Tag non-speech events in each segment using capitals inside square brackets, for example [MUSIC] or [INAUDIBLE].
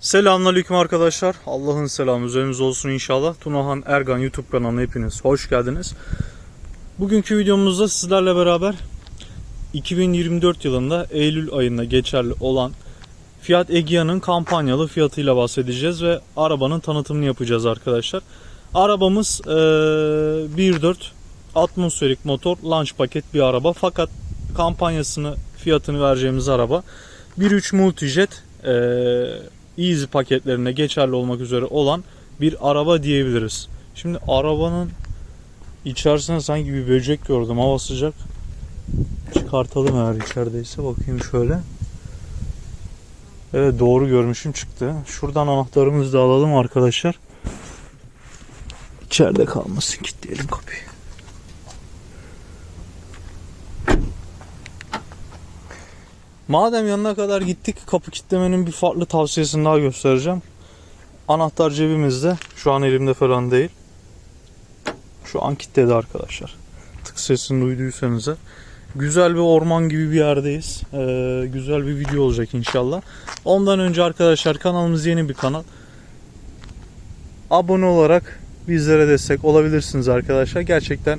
Selamünaleyküm arkadaşlar. Allah'ın selamı üzerinize olsun inşallah. Tunahan Ergan YouTube kanalına hepiniz hoş geldiniz. Bugünkü videomuzda sizlerle beraber 2024 yılında Eylül ayında geçerli olan Fiat Egea'nın kampanyalı fiyatıyla bahsedeceğiz ve arabanın tanıtımını yapacağız arkadaşlar. Arabamız eee, 1.4 atmosferik motor launch paket bir araba fakat kampanyasını fiyatını vereceğimiz araba 1.3 Multijet eee Easy paketlerine geçerli olmak üzere olan bir araba diyebiliriz. Şimdi arabanın içerisinde sanki bir böcek gördüm. Hava sıcak. Çıkartalım eğer içerideyse. Bakayım şöyle. Evet doğru görmüşüm çıktı. Şuradan anahtarımızı da alalım arkadaşlar. İçeride kalmasın. Kilitleyelim kapıyı. Madem yanına kadar gittik kapı kilitlemenin bir farklı tavsiyesini daha göstereceğim. Anahtar cebimizde. Şu an elimde falan değil. Şu an kilitledi arkadaşlar. Tık sesini duyduysanız. eğer. Güzel bir orman gibi bir yerdeyiz. Ee, güzel bir video olacak inşallah. Ondan önce arkadaşlar kanalımız yeni bir kanal. Abone olarak bizlere destek olabilirsiniz arkadaşlar. Gerçekten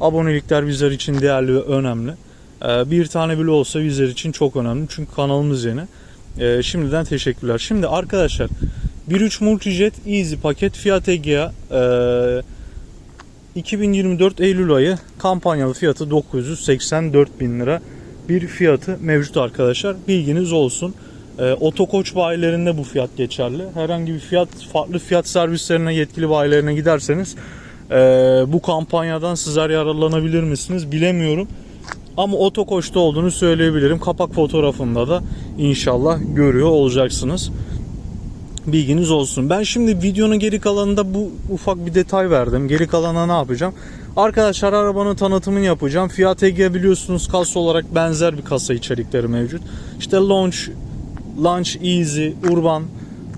abonelikler bizler için değerli ve önemli. Ee, Bir tane bile olsa bizler için çok önemli. Çünkü kanalımız yeni. Ee, Şimdiden teşekkürler. Şimdi arkadaşlar 1.3 Multijet Easy paket Fiat Egea ee, 2024 Eylül ayı kampanyalı fiyatı 984 bin lira bir fiyatı mevcut arkadaşlar. Bilginiz olsun. Ee, Otokoç bayilerinde bu fiyat geçerli. Herhangi bir fiyat farklı fiyat servislerine yetkili bayilerine giderseniz ee, bu kampanyadan sizler yararlanabilir misiniz bilemiyorum. Ama otokoşta olduğunu söyleyebilirim. Kapak fotoğrafında da inşallah görüyor olacaksınız. Bilginiz olsun. Ben şimdi videonun geri kalanında bu ufak bir detay verdim. Geri kalana ne yapacağım? Arkadaşlar arabanın tanıtımını yapacağım. Fiat Egea biliyorsunuz kasa olarak benzer bir kasa içerikleri mevcut. İşte Launch, Launch Easy, Urban,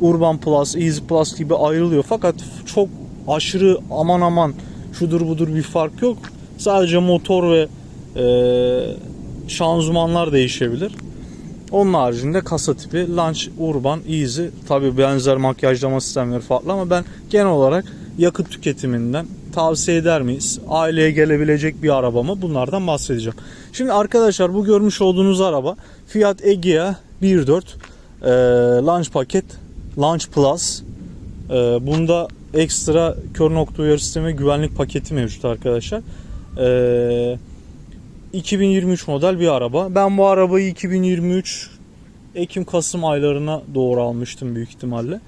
Urban Plus, Easy Plus gibi ayrılıyor. Fakat çok aşırı aman aman şudur budur bir fark yok. Sadece motor ve şanzımanlar değişebilir. Onun haricinde kasa tipi Launch Urban Easy tabi benzer makyajlama sistemleri farklı ama ben genel olarak yakıt tüketiminden tavsiye eder miyiz? Aileye gelebilecek bir araba mı? Bunlardan bahsedeceğim. Şimdi arkadaşlar bu görmüş olduğunuz araba Fiat Egea 1.4 e, Launch paket Launch Plus e, bunda ekstra kör nokta uyarı sistemi güvenlik paketi mevcut arkadaşlar. E, 2023 model bir araba. Ben bu arabayı 2023 Ekim-Kasım aylarına doğru almıştım büyük ihtimalle.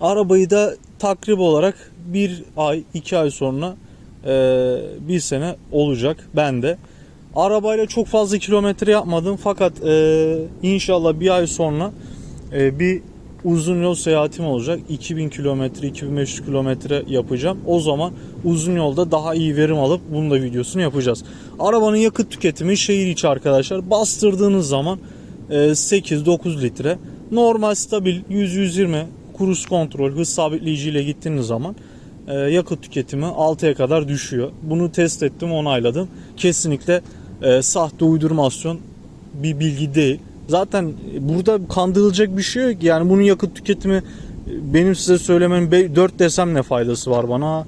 Arabayı da takrib olarak bir ay, iki ay sonra e, bir sene olacak bende. Arabayla çok fazla kilometre yapmadım fakat e, inşallah bir ay sonra e, bir uzun yol seyahatim olacak. 2000 kilometre, 2500 kilometre yapacağım. O zaman uzun yolda daha iyi verim alıp bunun da videosunu yapacağız. Arabanın yakıt tüketimi şehir içi arkadaşlar. Bastırdığınız zaman e, 8-9 litre. Normal stabil 100-120 cruise kontrol hız sabitleyici ile gittiğiniz zaman e, yakıt tüketimi 6'ya kadar düşüyor. Bunu test ettim onayladım. Kesinlikle e, sahte uydurmasyon bir bilgi değil. Zaten burada kandırılacak bir şey yok. Yani bunun yakıt tüketimi benim size söylememin 4 desem ne faydası var bana?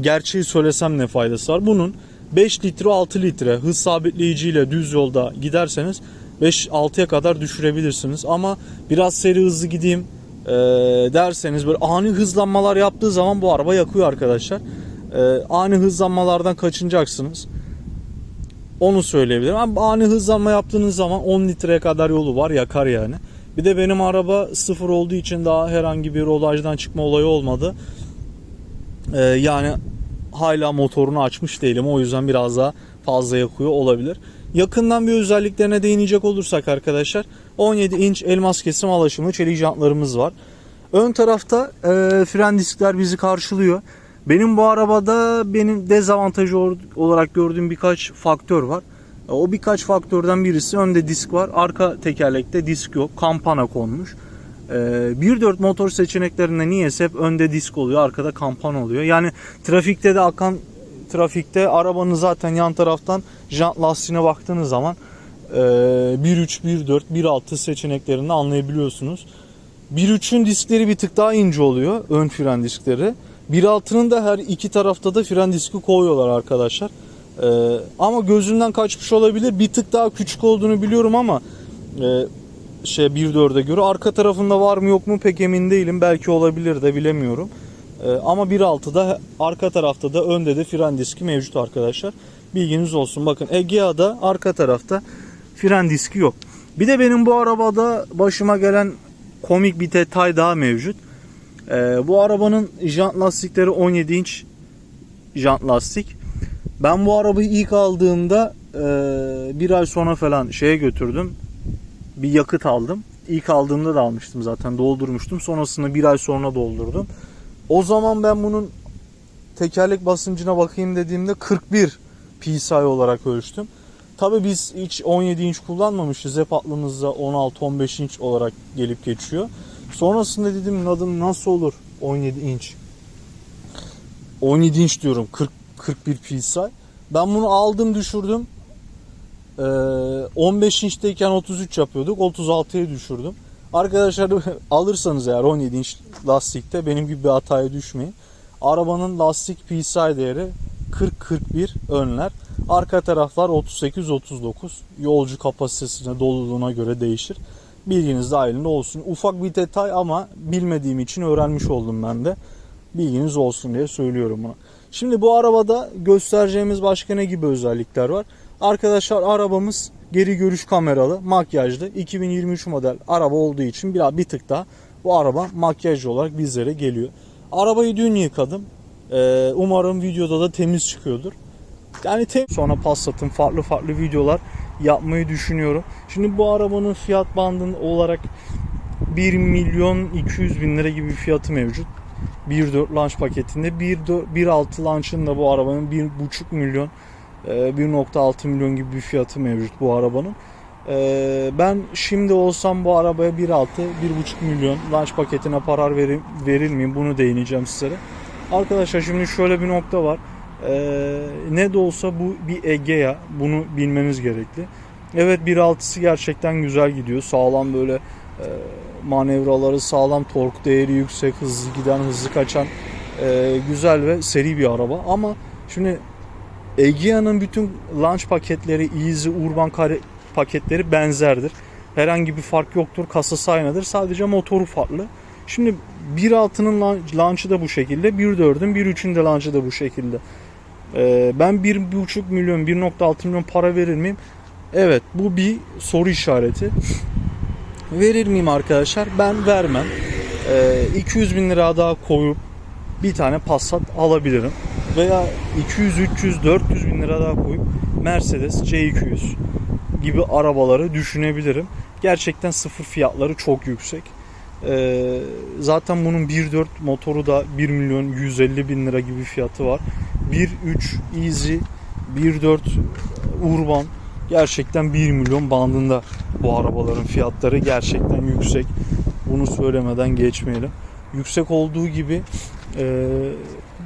Gerçeği söylesem ne faydası var? Bunun 5 litre 6 litre hız sabitleyiciyle düz yolda giderseniz 5-6'ya kadar düşürebilirsiniz. Ama biraz seri hızlı gideyim e, derseniz böyle ani hızlanmalar yaptığı zaman bu araba yakıyor arkadaşlar. E, ani hızlanmalardan kaçınacaksınız. Onu söyleyebilirim. Ama ani hızlanma yaptığınız zaman 10 litreye kadar yolu var yakar yani. Bir de benim araba sıfır olduğu için daha herhangi bir rodajdan çıkma olayı olmadı. Ee, yani hala motorunu açmış değilim. O yüzden biraz daha fazla yakıyor olabilir. Yakından bir özelliklerine değinecek olursak arkadaşlar 17 inç elmas kesim alaşımlı çelik jantlarımız var. Ön tarafta e, fren diskler bizi karşılıyor. Benim bu arabada benim dezavantajı olarak gördüğüm birkaç faktör var. E, O birkaç faktörden birisi önde disk var. Arka tekerlekte disk yok. Kampana konmuş. E, 1.4 motor seçeneklerinde niyeyse hep önde disk oluyor. Arkada kampana oluyor. Yani trafikte de akan trafikte arabanın zaten yan taraftan jant lastiğine baktığınız zaman e, 1.3, 1.4, 1.6 seçeneklerini anlayabiliyorsunuz. 1.3'ün diskleri bir tık daha ince oluyor. Ön fren diskleri. 1.6'nın da her iki tarafta da fren diski koyuyorlar arkadaşlar. Ee, ama gözünden kaçmış olabilir. Bir tık daha küçük olduğunu biliyorum ama e, şey 1.4'e göre arka tarafında var mı yok mu pek emin değilim. Belki olabilir de bilemiyorum. Ee, ama 1.6'da arka tarafta da önde de fren diski mevcut arkadaşlar. Bilginiz olsun. Bakın Egea'da arka tarafta fren diski yok. Bir de benim bu arabada başıma gelen komik bir detay daha mevcut. Ee, bu arabanın jant lastikleri 17 inç jant lastik. Ben bu arabayı ilk aldığımda e, bir ay sonra falan şeye götürdüm. Bir yakıt aldım. İlk aldığımda da almıştım zaten doldurmuştum. Sonrasında bir ay sonra doldurdum. O zaman ben bunun tekerlek basıncına bakayım dediğimde 41 PSI olarak ölçtüm. Tabi biz hiç 17 inç kullanmamışız. Hep aklımızda 16-15 inç olarak gelip geçiyor. Sonrasında dedim adım nasıl olur 17 inç. 17 inç diyorum 40 41 PSI. Ben bunu aldım düşürdüm. Ee, 15 inçteyken 33 yapıyorduk. 36'ya düşürdüm. Arkadaşlar [LAUGHS] alırsanız eğer 17 inç lastikte benim gibi bir hataya düşmeyin. Arabanın lastik PSI değeri 40-41 önler. Arka taraflar 38-39. Yolcu kapasitesine, doluluğuna göre değişir. Bilginiz dahilinde olsun. Ufak bir detay ama bilmediğim için öğrenmiş oldum ben de. Bilginiz olsun diye söylüyorum bunu. Şimdi bu arabada göstereceğimiz başka ne gibi özellikler var? Arkadaşlar arabamız geri görüş kameralı, makyajlı. 2023 model araba olduğu için bir, bir tık daha bu araba makyajlı olarak bizlere geliyor. Arabayı dün yıkadım. Ee, umarım videoda da temiz çıkıyordur. Yani tem sonra Passat'ın farklı farklı videolar yapmayı düşünüyorum. Şimdi bu arabanın fiyat bandın olarak 1 milyon 200 bin lira gibi bir fiyatı mevcut. 1.4 launch paketinde 1.6 launch'ın da bu arabanın 1.5 milyon e, 1.6 milyon gibi bir fiyatı mevcut bu arabanın. E, Ben şimdi olsam bu arabaya 1.6 1.5 milyon launch paketine para verir, verir miyim bunu değineceğim sizlere. Arkadaşlar şimdi şöyle bir nokta var. Ee, ne de olsa bu bir Egea. Bunu bilmeniz gerekli. Evet 1.6'sı gerçekten güzel gidiyor. Sağlam böyle e, manevraları sağlam, tork değeri yüksek, hızlı giden, hızlı kaçan e, güzel ve seri bir araba. Ama şimdi Egea'nın bütün launch paketleri, Easy, Urban kare paketleri benzerdir. Herhangi bir fark yoktur. Kasası aynıdır. Sadece motoru farklı. Şimdi 1.6'nın launch'ı da bu şekilde. 1.4'ün 1.3'ün de launch'ı da bu şekilde. Ee, ben 1.5 milyon 1.6 milyon para verir miyim? Evet bu bir soru işareti. Verir miyim arkadaşlar? Ben vermem. Ee, 200 bin lira daha koyup bir tane Passat alabilirim. Veya 200, 300, 400 bin lira daha koyup Mercedes C200 gibi arabaları düşünebilirim. Gerçekten sıfır fiyatları çok yüksek. Ee, zaten bunun 1.4 motoru da 1 milyon 150 bin lira gibi fiyatı var. 1.3 Easy, 1.4 Urban gerçekten 1 milyon bandında bu arabaların fiyatları gerçekten yüksek. Bunu söylemeden geçmeyelim. Yüksek olduğu gibi e,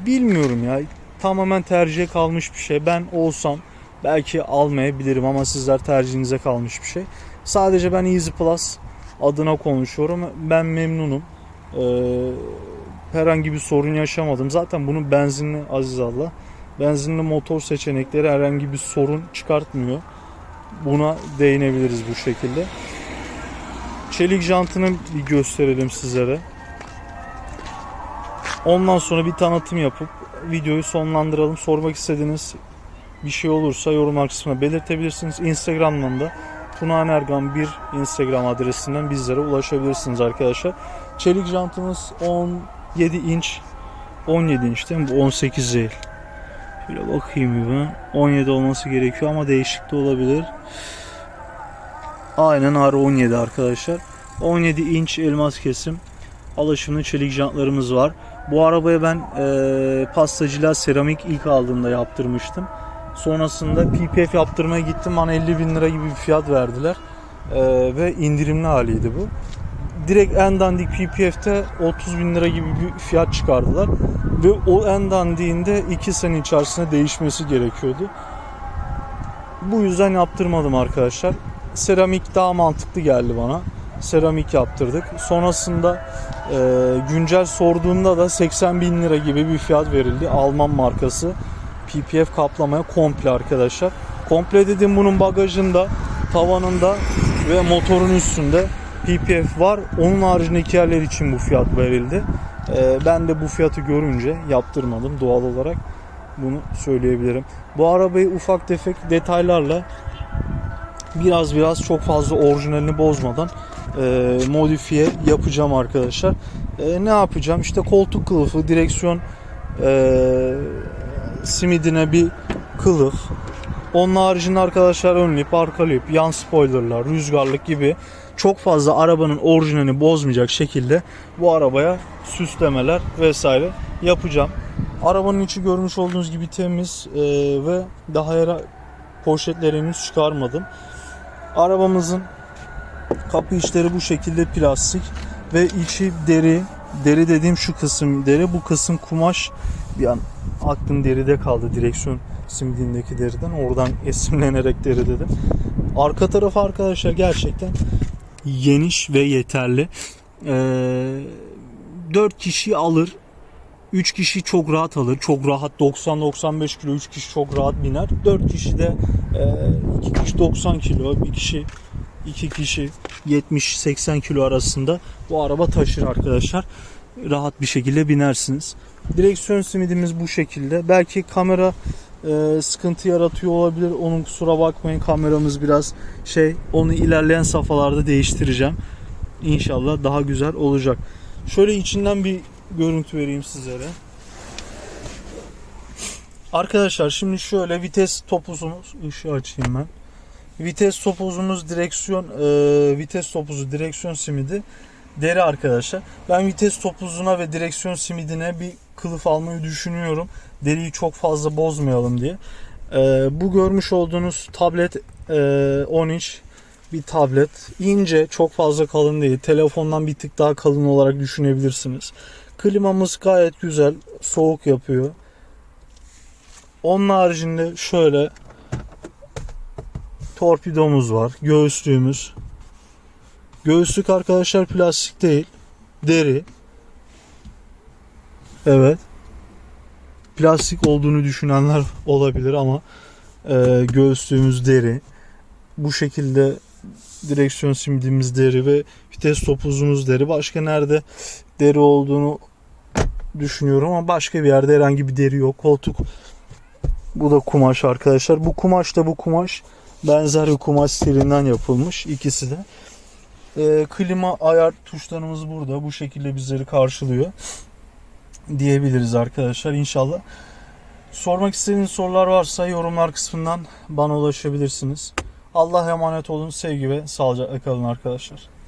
bilmiyorum ya tamamen tercihe kalmış bir şey. Ben olsam belki almayabilirim ama sizler tercihinize kalmış bir şey. Sadece ben Easy Plus adına konuşuyorum. Ben memnunum. Ee, herhangi bir sorun yaşamadım. Zaten bunun benzinli aziz Allah. Benzinli motor seçenekleri herhangi bir sorun çıkartmıyor. Buna değinebiliriz bu şekilde. Çelik jantını bir gösterelim sizlere. Ondan sonra bir tanıtım yapıp videoyu sonlandıralım. Sormak istediğiniz bir şey olursa yorum kısmına belirtebilirsiniz. Instagram'dan da Tuna Ergan 1 Instagram adresinden bizlere ulaşabilirsiniz arkadaşlar. Çelik jantımız 17 inç 17 inç değil mi? Bu 18 değil. Şöyle bakayım bir ben. 17 olması gerekiyor ama değişik de olabilir. Aynen R17 arkadaşlar. 17 inç elmas kesim. Alaşımlı çelik jantlarımız var. Bu arabaya ben e, pastacılığa seramik ilk aldığımda yaptırmıştım. Sonrasında PPF yaptırmaya gittim. Bana 50 bin lira gibi bir fiyat verdiler. Ee, ve indirimli haliydi bu. Direkt en dandik PPF'te 30 bin lira gibi bir fiyat çıkardılar. Ve o en dandiğinde 2 sene içerisinde değişmesi gerekiyordu. Bu yüzden yaptırmadım arkadaşlar. Seramik daha mantıklı geldi bana. seramik yaptırdık. Sonrasında e, güncel sorduğunda da 80 bin lira gibi bir fiyat verildi. Alman markası PPF kaplamaya komple arkadaşlar. Komple dedim bunun bagajında, tavanında ve motorun üstünde PPF var. Onun haricindeki yerler için bu fiyat verildi. E, ben de bu fiyatı görünce yaptırmadım doğal olarak. Bunu söyleyebilirim. Bu arabayı ufak tefek detaylarla biraz biraz çok fazla orijinalini bozmadan e, modifiye yapacağım arkadaşlar. E, ne yapacağım? İşte koltuk kılıfı, direksiyon e, simidine bir kılıf. Onun haricinde arkadaşlar ön lip, arka lip, yan spoilerlar, rüzgarlık gibi çok fazla arabanın orijinalini bozmayacak şekilde bu arabaya süslemeler vesaire yapacağım. Arabanın içi görmüş olduğunuz gibi temiz e, ve daha yara poşetleri henüz çıkarmadım. Arabamızın kapı içleri bu şekilde plastik ve içi deri. Deri dediğim şu kısım deri. Bu kısım kumaş. Bir an aklım deride kaldı direksiyon simidindeki deriden. Oradan [LAUGHS] esimlenerek deri dedim. Arka tarafı arkadaşlar gerçekten geniş ve yeterli. Ee, 4 kişi alır. 3 kişi çok rahat alır. Çok rahat 90-95 kilo 3 kişi çok rahat biner. 4 kişi de 2 kişi 90 kilo, bir kişi 2 kişi 70-80 kilo arasında bu araba taşır arkadaşlar. Rahat bir şekilde binersiniz. Direksiyon simidimiz bu şekilde. Belki kamera e, sıkıntı yaratıyor olabilir. Onun kusura bakmayın. Kameramız biraz şey. Onu ilerleyen safhalarda değiştireceğim. İnşallah daha güzel olacak. Şöyle içinden bir görüntü vereyim sizlere. Arkadaşlar şimdi şöyle vites topuzumuz ışığı açayım ben. Vites topuzumuz direksiyon e, vites topuzu direksiyon simidi deri arkadaşlar. Ben vites topuzuna ve direksiyon simidine bir kılıf almayı düşünüyorum. Deriyi çok fazla bozmayalım diye. E, bu görmüş olduğunuz tablet e, 10 inç bir tablet. İnce, çok fazla kalın değil. Telefondan bir tık daha kalın olarak düşünebilirsiniz. Klimamız gayet güzel, soğuk yapıyor. Onun haricinde şöyle torpidomuz var, göğüslüğümüz. Göğüslük arkadaşlar plastik değil, deri. Evet. Plastik olduğunu düşünenler [LAUGHS] olabilir ama e, göğüslüğümüz deri. Bu şekilde direksiyon simidimiz deri ve vites topuzumuz deri. Başka nerede deri olduğunu düşünüyorum ama başka bir yerde herhangi bir deri yok. Koltuk bu da kumaş arkadaşlar. Bu kumaş da bu kumaş benzer bir kumaş stilinden yapılmış ikisi de. Ee, klima ayar tuşlarımız burada. Bu şekilde bizleri karşılıyor. Diyebiliriz arkadaşlar inşallah. Sormak istediğiniz sorular varsa yorumlar kısmından bana ulaşabilirsiniz. Allah'a emanet olun. Sevgi ve sağlıcakla kalın arkadaşlar.